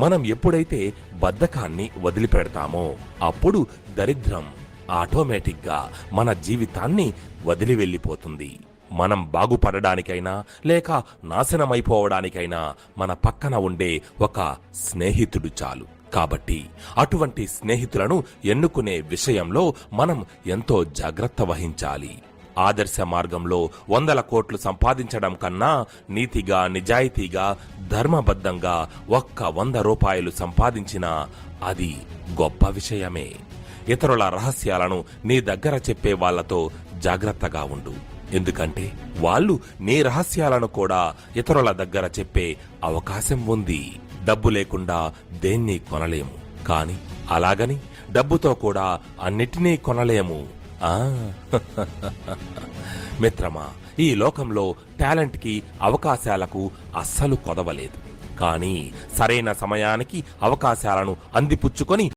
మనం ఎప్పుడైతే బద్ధకాన్ని వదిలిపెడతామో అప్పుడు దరిద్రం ఆటోమేటిక్గా మన జీవితాన్ని వదిలి వెళ్ళిపోతుంది. మనం బాగుపడడానికైనా లేక నాశనమైపోవడానికైనా మన పక్కన ఉండే ఒక స్నేహితుడు చాలు. కాబట్టి అటువంటి స్నేహితులను ఎన్నుకునే విషయంలో మనం ఎంతో జాగ్రత్త వహించాలి. ఆదర్శ మార్గంలో వందల కోట్లు సంపాదించడం కన్నా నీతిగా నిజాయితీగా ధర్మబద్ధంగా ఒక్క వంద రూపాయలు సంపాదించినా అది గొప్ప విషయమే. ఇతరుల రహస్యాలను నీ దగ్గర చెప్పే వాళ్ళతో జాగ్రత్తగా ఉండు. ఎందుకంటే వాళ్ళు నీ రహస్యాలను కూడా ఇతరుల దగ్గర చెప్పే అవకాశం ఉంది. డబ్బు లేకుండా దేన్ని కొనలేము. కాని అలాగని డబ్బుతో కూడా అన్నిటినీ కొనలేము. మిత్రమా ఈ లోకంలో టాలెంట్కి అవకాశాలకు అస్సలు కొదవలేదు. కానీ సరైన సమయానికి అవకాశాలను అందిపుచ్చుకొని